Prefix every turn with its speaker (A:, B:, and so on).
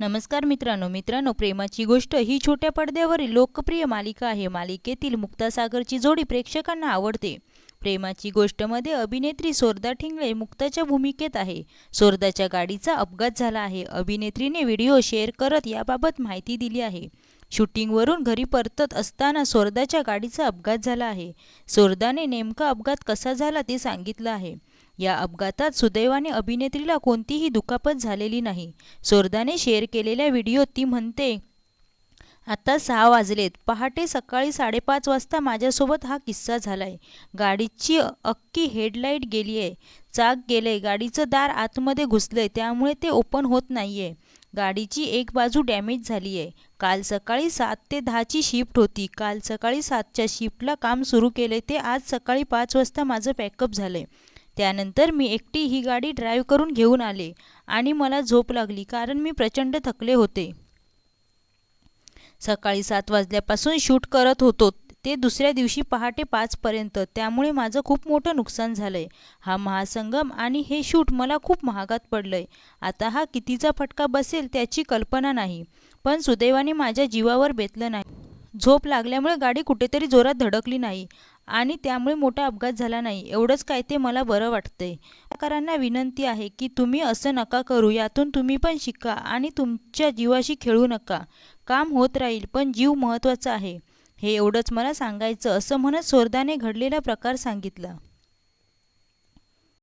A: नमस्कार मित्रांनो मित्रांनो प्रेमाची गोष्ट ही छोट्या पडद्यावरील लोकप्रिय मालिका आहे. मालिकेतील मुक्तासागरची जोडी प्रेक्षकांना आवडते. प्रेमाची गोष्टमध्ये अभिनेत्री सोरदा ठिंगळे मुक्ताच्या भूमिकेत आहे. सोरदाच्या गाडीचा अपघात झाला आहे. अभिनेत्रीने व्हिडिओ शेअर करत याबाबत माहिती दिली आहे. शूटिंगवरून घरी परतत असताना सोरदाच्या गाडीचा अपघात झाला आहे. सोरदाने नेमका अपघात कसा झाला ते सांगितलं आहे. या अपघातात सुदैवाने अभिनेत्रीला कोणतीही दुखापत झालेली नाही. सोरदाने शेअर केलेल्या व्हिडिओत ती म्हणते आता सहा वाजलेत. पहाटे सकाळी साडेपाच वाजता माझ्यासोबत हा किस्सा झालाय. गाडीची अख्खी हेडलाईट गेली आहे चाक गेलंय. गाडीचं दार आतमध्ये घुसलंय. त्यामुळे ते ओपन होत नाहीये. गाडीची एक बाजू डॅमेज झाली आहे काल सकाळी सात ते दहाची शिफ्ट होती. काल सकाळी सातच्या शिफ्टला काम सुरू केले ते आज सकाळी पाच वाजता माझं पॅकअप झालंय. त्यानंतर मी एकटी ही गाडी ड्राईव्ह करून घेऊन आले आणि मला झोप लागली कारण मी प्रचंड थकले होते. सकाळी सात वाजल्यापासून शूट करत होतो. ते दुसऱ्या दिवशी पहाटे पाचपर्यंत त्यामुळे माझं खूप मोठं नुकसान झालंय. हा महासंगम आणि हे शूट मला खूप महागात पडलंय. आता हा कितीचा फटका बसेल त्याची कल्पना नाही. पण सुदैवाने माझ्या जीवावर बेतलं नाही. झोप लागल्यामुळे गाडी कुठेतरी जोरात धडकली नाही. आणि त्यामुळे मोठा अपघात झाला नाही. एवढंच काय ते मला बरं वाटतंय. कलाकारांना विनंती आहे की तुम्ही असं नका करू यातून तुम्ही पण शिका आणि तुमच्या जीवाशी खेळू नका. काम होत राहील पण जीव महत्त्वाचा आहे. हे एवढंच मला सांगायचं असं म्हणत सोरदाने घडलेला प्रकार सांगितला.